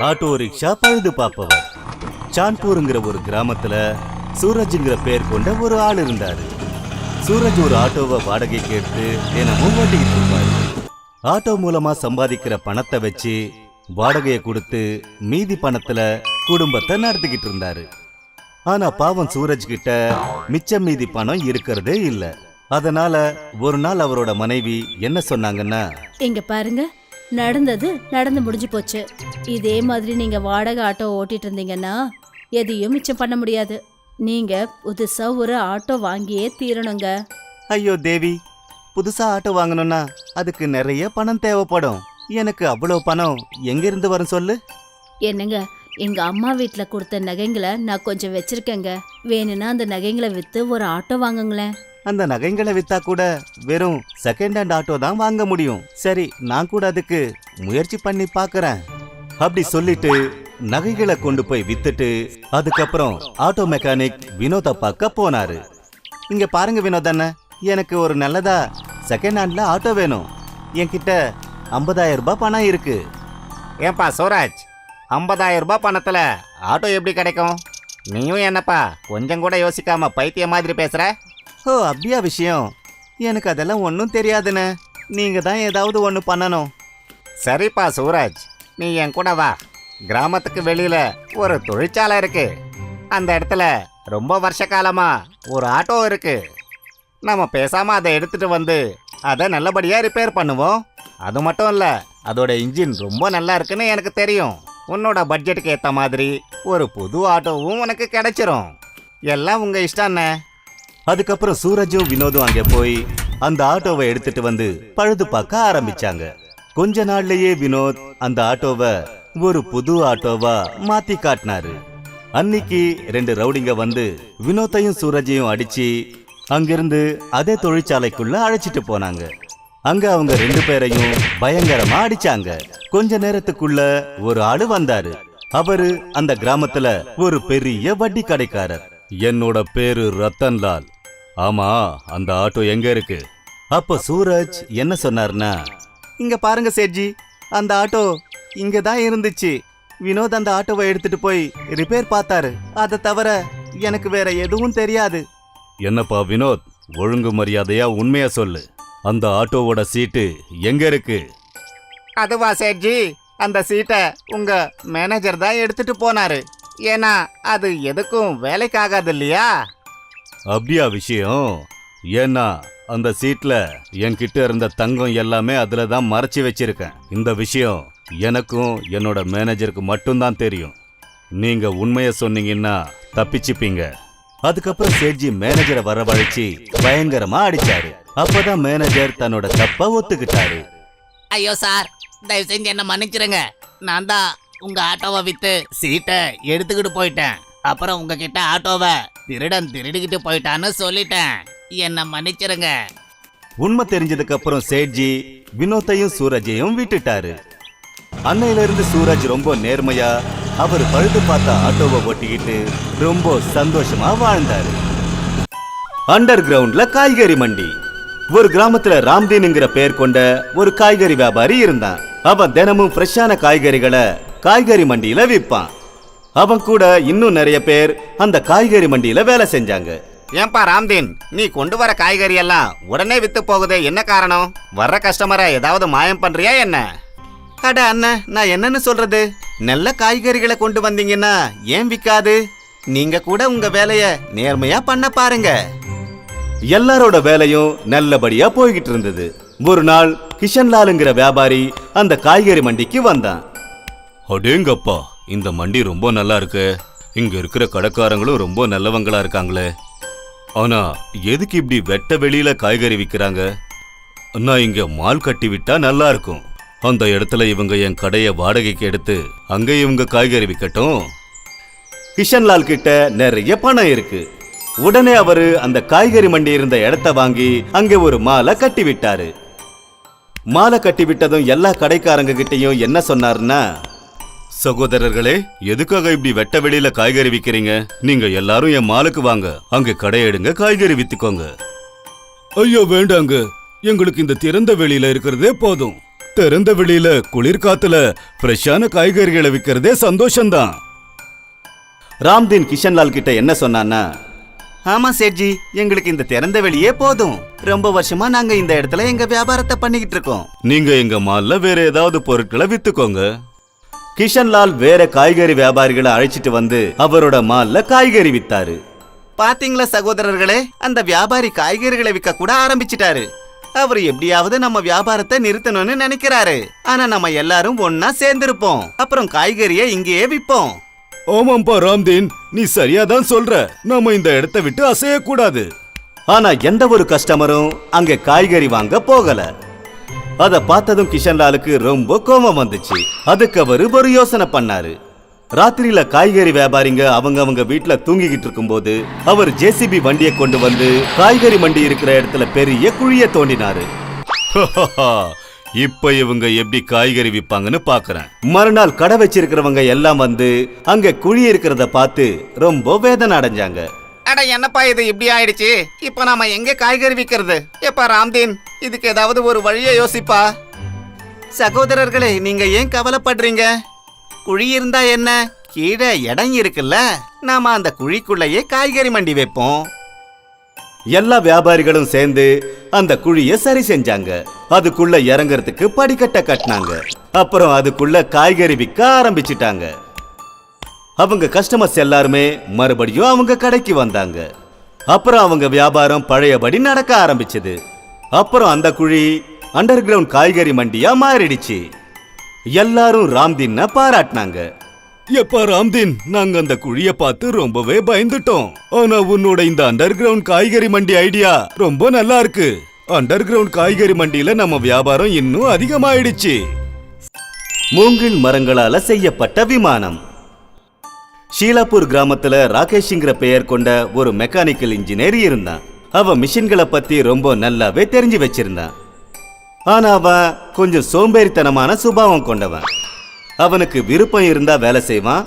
Auto rickshaw பழுது பார்ப்பவர். சான்பூருங்கிற ஒரு கிராமத்துல சூரஜ்ங்கிற பேர் கொண்ட ஒரு ஆள் இருந்தாரு. சூரஜ் ஒரு ஆட்டோவை வாடகை கேட்டு தினமும் ஓட்டிக்கிட்டு இருப்பாரு. ஆட்டோ மூலமா சம்பாதிக்கிற பணத்தை வச்சு வாடகையை கொடுத்து மீதி பணத்துல குடும்பத்தை நடத்திக்கிட்டு இருந்தாரு. ஆனா பாவம் சூரஜ் கிட்ட மிச்சம் மீதி பணம் இருக்கிறதே இல்ல. அதனால ஒரு நாள் அவரோட மனைவி என்ன சொன்னாங்கன்னா இங்க பாருங்க நடந்தது நடந்து முடிஞ்சு போச்சு. இதே மாதிரி நீங்க வாடகை ஆட்டோ ஓட்டிட்டு இருந்தீங்கன்னா எதையும் மிச்சம் பண்ண முடியாது. நீங்க புதுசா ஒரு ஆட்டோ வாங்கியே தீரணுங்க. ஐயோ தேவி. புதுசா ஆட்டோ வாங்கணும்னா அதுக்கு நிறைய பணம் தேவைப்படும். எனக்கு அவ்வளவு பணம் எங்க இருந்து வரும் சொல்லு? என்னங்க எங்க அம்மா வீட்ல கொடுத்த நகைங்களை நான் கொஞ்சம் வச்சிருக்கேங்க. வேணும்னா அந்த நகைங்களை வித்து ஒரு ஆட்டோ வாங்குங்களேன். அந்த நகைங்களை வித்தா கூட வெறும் செகண்ட் ஹேண்ட் ஆட்டோ தான் வாங்க முடியும். சரி நான் கூட அதுக்கு முயற்சி பண்ணி பார்க்கறேன் அப்படி சொல்லிட்டு நகைகளை கொண்டு போய் வித்துட்டு அதுக்கப்புறம் ஆட்டோ மெக்கானிக் வினோத பார்க்க போனாரு. இங்க பாருங்க வினோத் அண்ணன் எனக்கு ஒரு நல்லதா செகண்ட் ஹேண்ட்ல ஆட்டோ வேணும். என்கிட்ட 50000 ரூபாய் பணம் இருக்கு. ஏன்பா சூரஜ்? ஐம்பதாயிரம் ரூபாய் பணத்துல. ஆட்டோ எப்படி கிடைக்கும்? நீயும் என்னப்பா கொஞ்சம் கூட யோசிக்காம பைத்திய மாதிரி பேசுற? ஓ அப்படியா விஷயம். எனக்கு அதெல்லாம் ஒன்றும் தெரியாதுண்ணே நீங்க தான் ஏதாவது ஒன்று பண்ணணும். சரிப்பா சூரஜ். நீ என் கூட வா. கிராமத்துக்கு வெளியில ஒரு தொழிற்சாலை இருக்கு. அந்த இடத்துல ரொம்ப வருஷ காலமா ஒரு ஆட்டோ இருக்கு. நம்ம பேசாம அதை எடுத்துட்டு வந்து அதை நல்லபடியா ரிப்பேர் பண்ணுவோம். அது மட்டும் இல்ல அதோட இன்ஜின் ரொம்ப நல்லா இருக்குன்னு எனக்கு தெரியும். உன்னோட பட்ஜெட்டுக்கு ஏற்ற மாதிரி ஒரு புது ஆட்டோவும் உனக்கு கிடைச்சிரும். எல்லாம் உங்க இஷ்டம் என்ன? அதுக்கப்புறம் சூரஜும் வினோதும் அங்கே போய் அந்த ஆட்டோவை எடுத்துட்டு வந்து பழுது பார்க்க ஆரம்பிச்சாங்க. கொஞ்ச நாள்லயே வினோத் அந்த ஆட்டோவை ஒரு புது ஆட்டோவா மாத்தி காட்டினாரு. அன்னைக்கு ரெண்டு ரவுடிங்க வந்து வினோத்தையும் சூரஜையும் அடிச்சு அங்கிருந்து அதே தொழிற்சாலைக்குள்ள அழைச்சிட்டு போனாங்க. அங்க அவங்க ரெண்டு பேரையும் பயங்கரமா அடிச்சாங்க. கொஞ்ச நேரத்துக்குள்ள ஒரு ஆளு வந்தாரு. அவரு அந்த கிராமத்துல ஒரு பெரிய வட்டி கடைக்காரர். என்னோட பேரு ரத்தன்லால் ஆமா அந்த ஆட்டோ எங்க இருக்கு? அப்ப சூரஜ் என்ன சொன்னார்னா இங்க பாருங்க சேட்ஜி அந்த ஆட்டோ இங்க தான் இருந்துச்சு. வினோத் அந்த ஆட்டோவை எடுத்துட்டு போய் ரிப்பேர் பார்த்தாரு. அதை தவிர எனக்கு வேற எதுவும் தெரியாது. என்னப்பா வினோத் ஒழுங்கு மரியாதையா உண்மையா சொல்லு. அந்த ஆட்டோவோட சீட்டு எங்க இருக்கு? அதுவா சேட்ஜி அந்த சீட்டை உங்க மேனேஜர் தான் எடுத்துட்டு போனாரு. ஏன்னா அது எதுக்கும் வேலைக்கு ஆகாது இல்லையா? அப்படியா விஷயம். ஏன்னா அந்த சீட்ல என்கிட்ட இருந்த தங்கம் எல்லாமே அதுல தான் மறைச்சு வச்சிருக்கேன். இந்த விஷயம் எனக்கும் என்னோட மேனேஜருக்கு மட்டும்தான் தெரியும். நீங்க உண்மையை சொன்னீங்கன்னா தப்பிச்சுப்பீங்க. அதுக்கப்புறம் சேட்ஜி மேனேஜரை வரவழைச்சு பயங்கரமா அடிச்சாரு. அப்பதான் மேனேஜர் தன்னோட தப்ப ஒத்துக்கிட்டாரு. ஐயோ சார் தயவு செஞ்சு என்ன மன்னிச்சிருங்க. நான் தான் உங்க ஆட்டோவை வித்து சீட்டை எடுத்துக்கிட்டு போயிட்டேன். அப்புறம் உங்ககிட்ட ஆட்டோவை திருடன் திருடிக்கிட்டு போயிட்டான்னு சொல்லிட்டேன். என்ன மன்னிச்சிருங்க. உண்மை தெரிஞ்சதுக்கு அப்புறம் சேட்ஜி வினோத்தையும் சூரஜையும் விட்டுட்டாரு. அன்னையில இருந்து சூரஜ் ரொம்ப நேர்மையா அவர் பழுது பார்த்த ஆட்டோவை ஓட்டிக்கிட்டு ரொம்ப சந்தோஷமா வாழ்ந்தாரு. அண்டர் கிரவுண்ட்ல காய்கறி மண்டி. ஒரு கிராமத்துல ராம்தீனுங்கிற பெயர் கொண்ட ஒரு காய்கறி வியாபாரி இருந்தான். அவன் தினமும் ஃப்ரெஷ்ஷான காய்கறிகளை காய்கறி மண்டியில விற்பான் அவன் கூட இன்னும் நிறைய பேர் அந்த காய்கறி மண்டியில வேலை செஞ்சாங்க. ஏன்பா ராம்தீன் நீ கொண்டு வர காய்கறி எல்லாம் உடனே வித்து போகுதே என்ன காரணம்? வர்ற கஸ்டமரை ஏதாவது மாயம் பண்றியா என்ன? அட அண்ணன் நான் என்னன்னு சொல்றது? நல்ல காய்கறிகளை கொண்டு வந்தீங்கன்னா ஏன் விக்காது? நீங்க கூட உங்க வேலைய நேர்மையா பண்ண பாருங்க. எல்லாரோட வேலையும் நல்லபடியா போய்கிட்டு இருந்தது. ஒரு நாள் கிஷன்லாலுங்கிற வியாபாரி அந்த காய்கறி மண்டிக்கு வந்தான். அடேங்கப்பா இந்த மண்டி ரொம்ப நல்லா இருக்கு. இங்க இருக்கிற கடைக்காரங்களும் ரொம்ப நல்லவங்களா இருக்காங்களே. ஆனா எதுக்கு இப்படி வெட்ட வெளியில காய்கறி விக்கிறாங்க? நான் இங்க மால் கட்டி விட்டா நல்லா இருக்கும். அந்த இடத்துல இவங்க என் கடைய வாடகைக்கு எடுத்து அங்க இவங்க காய்கறி விற்கட்டும் கிஷன்லால் கிட்ட நிறைய பணம் இருக்கு. உடனே அவரு அந்த காய்கறி மண்டி இருந்த இடத்த வாங்கி அங்க ஒரு மாலை கட்டி விட்டாரு. மாலை கட்டி விட்டதும் எல்லா கடைக்காரங்க கிட்டயும் என்ன சொன்னாருன்னா சகோதரர்களே எதுக்காக இப்படி வெட்ட வெளியில காய்கறி விக்கிறீங்க? நீங்க எல்லாரும் என் மாலுக்கு வாங்க. அங்க கடையெடுங்க காய்கறி வித்துக்கோங்க. ஐயோ வேண்டாங்க. எங்களுக்கு இந்த திறந்த வெளியில இருக்கிறதே போதும். திறந்த வெளியில குளிர்காத்துல ஃப்ரெஷ்ஷான காய்கறிகளை விற்கிறதே சந்தோஷம்தான். ராம்தீன் கிஷன்லால் கிட்ட என்ன சொன்னான்னா ஆமா சேட்ஜி எங்களுக்கு இந்த திறந்த வெளியே போதும். ரொம்ப வருஷமா நாங்க இந்த இடத்துல எங்க வியாபாரத்தை பண்ணிக்கிட்டு இருக்கோம். நீங்க எங்க மால்ல வேற ஏதாவது பொருட்களை வித்துக்கோங்க. கிஷன்லால் வேற காய்கறி வியாபாரிகளை அழைச்சிட்டு வந்து அவரோட மால்ல காய்கறி வித்தாரு. பாத்தீங்களா சகோதரர்களே அந்த வியாபாரி காய்கறிகளை விற்க கூட ஆரம்பிச்சிட்டாரு. அவர் எப்படியாவது நம்ம வியாபாரத்தை நிறுத்தணும்னு நினைக்கிறாரு. ஆனா நம்ம எல்லாரும் ஒன்னா சேர்ந்திருப்போம். அப்புறம் காய்கறியை இங்கேயே விப்போம். ஆமாம்பா ராம்தீன் நீ சரியா தான் சொல்ற. நாம இந்த இடத்த விட்டு அசைய கூடாது ஆனா எந்த ஒரு கஸ்டமரும் அங்க காய்கறி வாங்க போகல. அத பார்த்ததும் கிஷன்லாலுக்கு ரொம்ப கோபம் வந்துச்சு. அதுக்கு அவரு ஒரு யோசனை பண்ணாரு. ராத்திரியில காய்கறி வியாபாரிங்க அவங்க அவங்க வீட்ல தூங்கிக்கிட்டு இருக்கும்போது அவர் ஜேசிபி வண்டியை கொண்டு வந்து காய்கறி மண்டி இருக்கிற இடத்துல பெரிய குழிய தோண்டினாரு. இப்ப இவங்க எப்படி காய்கறி விப்பாங்கன்னு பாக்குறேன். மறுநாள் கடை வச்சிருக்கிறவங்க எல்லாம் வந்து அங்க குழி இருக்கிறத பார்த்து ரொம்ப வேதனை அடைஞ்சாங்க. அட என்னப்பா இது? இப்படி ஆயிடுச்சு. இப்போ நாம எங்க காய்கறி விற்கிறது எப்பா ராம்தீன் இதுக்கு ஏதாவது ஒரு வழியை யோசிப்பா. சகோதரர்களே நீங்க ஏன் கவலைப்படுறீங்க? குழி இருந்தா என்ன? கீழே இடம் இருக்குல்ல. நாம அந்த குழிக்குள்ளேயே காய்கறி மண்டி வைப்போம். எல்லா வியாபாரிகளும் சேர்ந்து அந்த குழிய சரி செஞ்சாங்க. அதுக்குள்ள இறங்குறதுக்கு படிக்கட்டை கட்டினாங்க. அப்புறம் அதுக்குள்ள காய்கறி விற்க ஆரம்பிச்சிட்டாங்க. அவங்க கஸ்டமர்ஸ் எல்லாருமே மறுபடியும் அவங்க கடைக்கு வந்தாங்க. அப்புறம் அவங்க வியாபாரம் பழையபடி நடக்க ஆரம்பிச்சது. அப்புறம் அந்த குழி அண்டர் கிரவுண்ட் காய்கறி மண்டியா மாறிடுச்சு. எல்லாரும் ராம்தீன்ன பாராட்டினாங்க. எப்பா ராம்தீன் நாங்க அந்த குழிய பார்த்து ரொம்பவே பயந்துட்டோம். ஆனா உன்னோட இந்த அண்டர் கிரவுண்ட் காய்கறி மண்டி ஐடியா ரொம்ப நல்லா இருக்கு. அண்டர் கிரவுண்ட் காய்கறி மண்டியில நம்ம வியாபாரம் இன்னும் அதிகமாயிடுச்சு. மூங்கில் மரங்களால செய்யப்பட்ட விமானம். ஷீலாப்பூர் கிராமத்துல ராகேஷ்ங்கிற பெயர் கொண்ட ஒரு மெக்கானிக்கல் இன்ஜினியர் இருந்தான். அவன் மிஷின்களை பத்தி ரொம்ப நல்லாவே தெரிஞ்சு வச்சிருந்தான். ஆனா அவன் கொஞ்சம் சோம்பேறித்தனமான சுபாவம் கொண்டவன். அவனுக்கு விருப்பம் இருந்தா வேலை செய்வான்.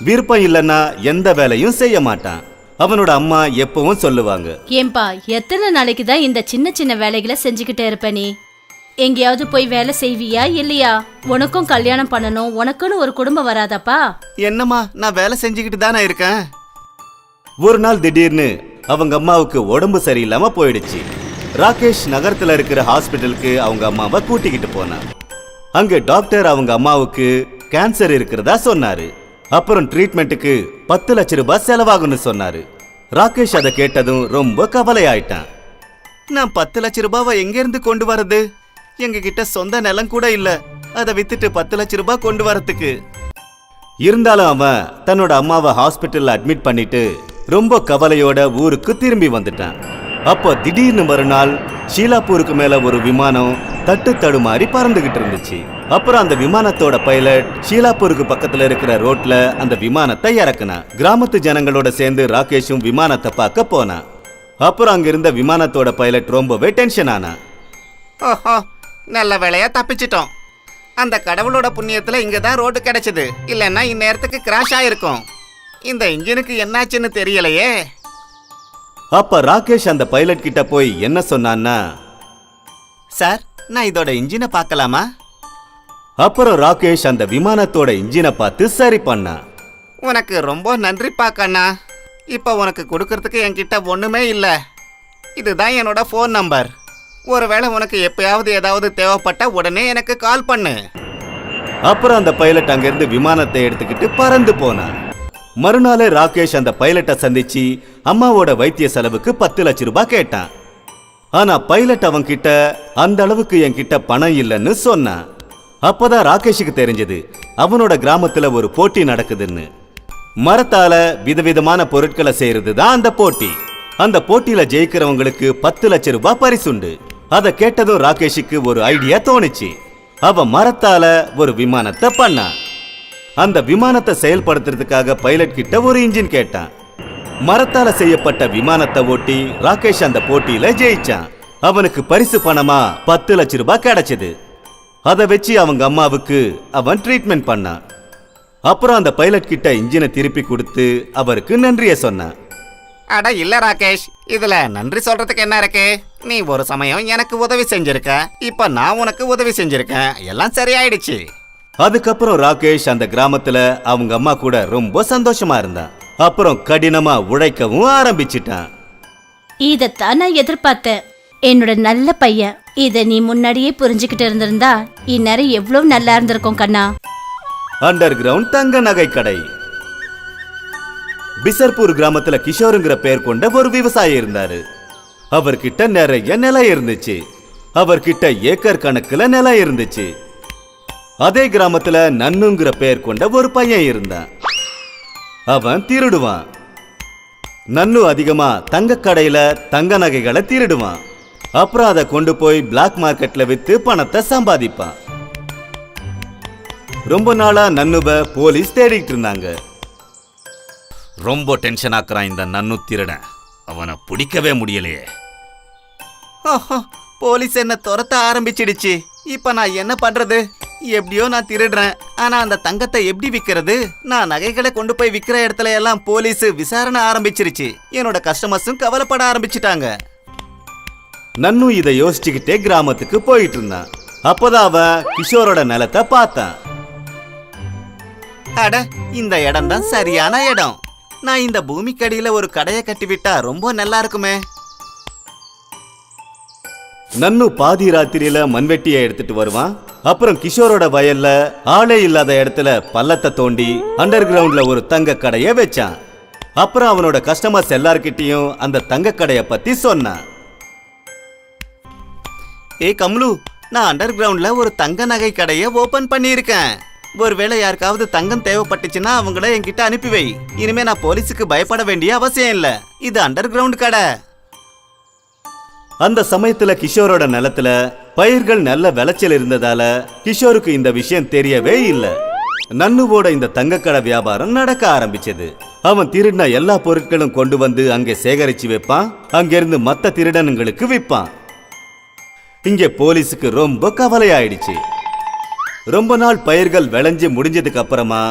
விருப்பம் இல்லைன்னா எந்த வேலையும் செய்ய மாட்டான். அவனோட அம்மா எப்பவும் சொல்லுவாங்க. ஏன்பா எத்தனை நாளைக்கு தான் இந்த சின்ன சின்ன வேலைகளை செஞ்சுக்கிட்டே இருப்ப நீ? எங்கேயாவது போய் வேலை செய்வியா இல்லையா? உனக்கும் கல்யாணம் பண்ணணும் உனக்குன்னு ஒரு குடும்பம் வராதப்பா? என்னம்மா நான் வேலை செஞ்சுக்கிட்டு தானே இருக்கேன்? ஒரு நாள் திடீர்னு அவங்க அம்மாவுக்கு உடம்பு சரியில்லாம போயிடுச்சு. ராகேஷ் நகரத்துல இருக்கிற ஹாஸ்பிட்டலுக்கு அவங்க அம்மாவை கூட்டிக்கிட்டு போனான். அங்க டாக்டர் அவங்க அம்மாவுக்கு கேன்சர் இருக்கிறதா சொன்னாரு. அப்புறம் ட்ரீட்மெண்ட்டுக்கு பத்து லட்ச ரூபாய் செலவாகும்னு சொன்னாரு. ராகேஷ் அதை கேட்டதும் ரொம்ப கவலை ஆயிட்டான் நான் பத்து லட்ச ரூபாவை எங்க இருந்து கொண்டு வரது? எங்க கிட்ட சொந்த நிலம் கூட இல்ல. அதை வித்துட்டு பத்து லட்ச ரூபாய் கொண்டு வரதுக்கு இருந்தாலும் அவன் தன்னோட அம்மாவை ஹாஸ்பிட்டல்ல அட்மிட் பண்ணிட்டு ரொம்ப கவலையோட ஊருக்கு திரும்பி வந்துட்டான். அப்போ திடீர்னு மறுநாள் ஷீலாப்பூருக்கு மேல ஒரு விமானம் தட்டு தடுமாறி பறந்துகிட்டு இருந்துச்சு. அப்புறம் அந்த விமானத்தோட பைலட் ஷீலாப்பூருக்கு பக்கத்துல இருக்கிற ரோட்ல அந்த விமானத்தை இறக்குனான். கிராமத்து ஜனங்களோட சேர்ந்து ராகேஷும் விமானத்தை பார்க்க போனான். அப்புறம் அங்க இருந்த விமானத்தோட பைலட் ரொம்பவே டென்ஷன் ஆனான். ஓஹோ நல்ல வேலையா தப்பிச்சிட்டோம். அந்த கடவுளோட புண்ணியத்துல இங்க தான் ரோடு கிடைச்சது. இல்லைன்னா இந்நேரத்துக்கு கிராஷ் ஆயிருக்கும். இந்த இன்ஜினுக்கு என்னாச்சுன்னு தெரியலையே. அப்ப ராகேஷ் அந்த பைலட் கிட்ட போய் என்ன சொன்னான்னா சார் நான் இதோட இன்ஜினை பார்க்கலாமா? அப்புறம் ராகேஷ் அந்த விமானத்தோட இன்ஜினை பார்த்து சரி பண்ணான் உனக்கு ரொம்ப நன்றிப்பா கண்ணா இப்போ உனக்கு கொடுக்கறதுக்கு என்கிட்ட ஒண்ணுமே இல்லை. இதுதான் என்னோட ஃபோன் நம்பர் ஒருவேளை உனக்கு எப்பயாவது ஏதாவது தேவைப்பட்டா உடனே எனக்கு கால் பண்ணு. அப்புறம் அந்த பைலட் அங்கிருந்து விமானத்தை எடுத்துக்கிட்டு பறந்து போனான் மறுநாளே ராகேஷ் அந்த பைலட்டை சந்திச்சு அம்மாவோட வைத்திய செலவுக்கு பத்து லட்ச ரூபாய் கேட்டான். ஆனா பைலட் அவன் கிட்ட அந்த அளவுக்கு என்கிட்ட பணம் இல்லைன்னு சொன்னான். அப்பதான் ராகேஷுக்கு தெரிஞ்சது அவனோட கிராமத்துல ஒரு போட்டி நடக்குதுன்னு. மரத்தால விதவிதமான பொருட்களை செய்யறது தான் அந்த போட்டி. அந்த போட்டியில ஜெயிக்கிறவங்களுக்கு பத்து லட்ச ரூபாய் பரிசுண்டு அதை கேட்டதும் ராகேஷுக்கு ஒரு ஐடியா தோணுச்சு. அவ மரத்தால ஒரு விமானத்தை பண்ணான். அந்த விமானத்தை செயல்படுத்துறதுக்காக பைலட் கிட்ட ஒரு இன்ஜின் கேட்டான். மரத்தால செய்யப்பட்ட விமானத்தை ஓட்டி ராகேஷ் அந்த போட்டியில ஜெயிச்சான். அவனுக்கு பரிசு பணமா பத்து லட்ச ரூபாய் கிடைச்சது. அதை வச்சு அவங்க அம்மாவுக்கு அவன் ட்ரீட்மெண்ட் பண்ணான். அப்புறம் அந்த பைலட் கிட்ட இன்ஜினை திருப்பி கொடுத்து அவருக்கு நன்றிய சொன்னான். அட இல்ல ராகேஷ் இதுல நன்றி சொல்றதுக்கு என்ன இருக்கு? நீ ஒரு சமயம் எனக்கு உதவி செஞ்சிருக்க இப்ப நான் உனக்கு உதவி செஞ்சிருக்கேன். எல்லாம் சரியாயிடுச்சு. அதுக்கப்புறம் ராகேஷ் அந்த கிராமத்துல அவங்க அம்மா கூட ரொம்ப சந்தோஷமா இருந்தான். அப்புறம் கடினமா உழைக்கவும் ஆரம்பிச்சிட்டான். இதத்தான் நான் எதிர்பார்த்தேன். என்னோட நல்ல பையன். இத நீ முன்னாடியே புரிஞ்சுக்கிட்டு இருந்திருந்தா இந்நேரம் எவ்வளவு நல்லா இருந்திருக்கும் கண்ணா. அண்டர் கிரவுண்ட் தங்க நகை கடை. பிசர்பூர் கிராமத்துல கிஷோருங்கிற பெயர் கொண்ட ஒரு விவசாயி இருந்தாரு. அவர்கிட்ட நிறைய நிலம் இருந்துச்சு. அவர்கிட்ட ஏக்கர் கணக்குல நிலம் இருந்துச்சு. அதே கிராமத்துல நன்னுங்கிற பெயர் கொண்ட ஒரு பையன் இருந்தான். அவன் திருடுவான். நன்னு அதிகமா தங்க கடையில தங்க நகைகளை திருடுவான். அப்புறம் அதை கொண்டு போய் பிளாக் மார்க்கெட்ல வித்து பணத்தை சம்பாதிப்பான். ரொம்ப நாளா நன்னுவ போலீஸ் தேடிட்டு இருந்தாங்க. ரொம்ப டென்ஷன் ஆக்குறான் இந்த நன்னு திருடன். அவனை பிடிக்கவே முடியலையே. போலீஸ் என்ன துரத்த ஆரம்பிச்சிடுச்சு. இப்ப நான் என்ன பண்றது? எப்படியோ நான் திருடுறேன். ஆனா அந்த தங்கத்தை எப்படி விக்கிறது? நான் நகைகளை கொண்டு போய் விக்கிற இடத்துல எல்லாம் போலீஸ் விசாரணை ஆரம்பிச்சிருச்சு. என்னோட கஸ்டமர்ஸும் கவலைப்பட ஆரம்பிச்சிட்டாங்க. நன்னு இதை யோசிச்சுக்கிட்டே கிராமத்துக்கு போயிட்டு இருந்தான். அப்பதான் அவ கிஷோரோட நிலத்தை பார்த்தான். அட இந்த இடம் தான் சரியான இடம். நான் இந்த பூமிக்கடியில ஒரு கடையை கட்டிவிட்டா ரொம்ப நல்லா இருக்குமே. நன்னு பாதி ராத்திரியில மண்வெட்டியை எடுத்துட்டு வருவான். அப்புறம் கிஷோரோட வயல்ல ஆளே இல்லாத இடத்துல பள்ளத்தை தோண்டி அண்டர் கிரவுண்ட்ல ஒரு தங்க கடையை வச்சான். அப்புறம் அவனோட கஸ்டமர்ஸ் எல்லார்கிட்டையும் அந்த தங்க கடையை பத்தி சொன்னான். ஏய் கம்லு நான் அண்டர் கிரவுண்ட்ல ஒரு தங்க நகை கடையை ஓபன் பண்ணியிருக்கேன். ஒருவேளை யாருக்காவது தங்கம் தேவைப்பட்டுச்சுன்னா அவங்கள என்கிட்ட அனுப்பி வை. இனிமே நான் போலீஸுக்கு பயப்பட வேண்டிய அவசியம் இல்ல. இது அண்டர் கிரவுண்ட் கடை. அந்த சமயத்துல கிஷோரோட நிலத்துல பயிர்கள் நல்ல விளைச்சல் இருந்ததால கிஷோருக்கு இந்த விஷயம் தெரியவே இல்லை. நன்னுவோட இந்த தங்கக்கடை வியாபாரம் நடக்க ஆரம்பிச்சது. அவன் திருடின எல்லா பொருட்களும் கொண்டு வந்து அங்கே சேகரிச்சு வைப்பான். அங்கிருந்து மற்ற திருடனுங்களுக்கு விற்பான் இங்கே போலீஸுக்கு ரொம்ப கவலையாயிடுச்சு. ரொம்ப நாள் பயிர்கள் விளைஞ்சு முடிஞ்சதுக்கு அப்புறமா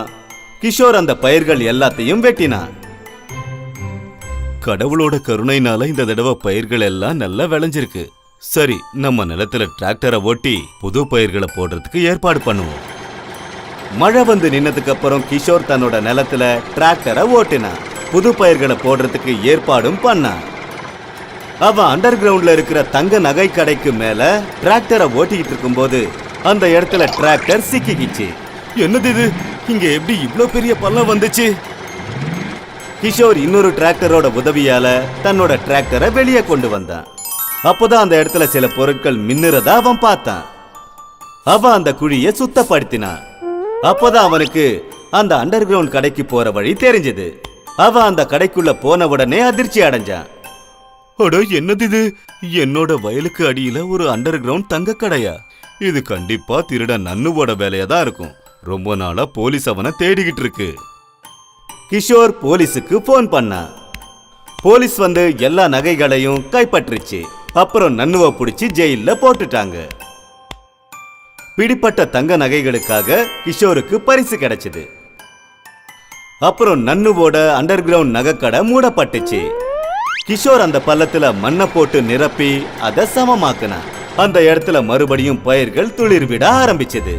கிஷோர் அந்த பயிர்கள் எல்லாத்தையும் வெட்டினான். கடவுளோட கருணைனால இந்த தடவை பயிர்கள் எல்லாம் நல்லா விளைஞ்சிருக்கு. சரி நம்ம நிலத்துல டிராக்டரை ஓட்டி புது பயிர்களை போடுறதுக்கு ஏற்பாடு பண்ணுவோம். மழை வந்து நின்னதுக்கு அப்புறம் கிஷோர் தன்னோட நிலத்துல டிராக்டரை ஓட்டினான். புது பயிர்களை போடுறதுக்கு ஏற்பாடும் பண்ணான். அவன் அண்டர் கிரவுண்ட்ல இருக்கிற தங்க நகை கடைக்கு மேல டிராக்டரை ஓட்டிக்கிட்டு இருக்கும்போது அந்த இடத்துல டிராக்டர் சிக்கிக்கிச்சு. என்னது இது? இங்க எப்படி இவ்வளோ பெரிய பள்ளம் வந்துச்சு? கிஷோர் இன்னொரு டிராக்டரோட உதவியால தன்னோட டிராக்டரை வெளியே கொண்டு வந்தான். அப்போதான் அந்த இடத்துல சில பொருட்கள் மின்னுறத அவன் பார்த்தான். அவன் அந்த குழியை சுத்தப்படுத்தினான். அப்போதான் அவனுக்கு அந்த அண்டர் கிரவுண்ட் கடைக்கு போற வழி தெரிஞ்சது. அவன் அந்த கடைக்குள்ள போன உடனே அதிர்ச்சி அடைஞ்சான். அட என்னது இது என்னோட வயலுக்கு அடியில ஒரு அண்டர் கிரவுண்ட் தங்க கடையா? இது கண்டிப்பா திருட நன்னுவோட வேலையா தான் இருக்கும். ரொம்ப நாளா போலீஸ் அவனை தேடிக்கிட்டு இருக்கு. கிஷோர் போலீஸுக்கு ஃபோன் பண்ணான் போலீஸ் வந்து எல்லா நகைகளையும் கைப்பற்றுச்சு. அப்புறம் நன்னுவை பிடிச்சி ஜெயில போட்டுட்டாங்க. பிடிப்பட்ட தங்க நகைகளுக்காக கிஷோருக்கு பரிசு கிடைச்சது. அப்புறம் நன்னுவோட அண்டர் கிரவுண்ட் நகைக்கடை மூடப்பட்டுச்சு. கிஷோர் அந்த பள்ளத்துல மண்ணை போட்டு நிரப்பி அதை சமமாக்குனான் அந்த இடத்துல மறுபடியும் பயிர்கள் துளிர் விட ஆரம்பிச்சது.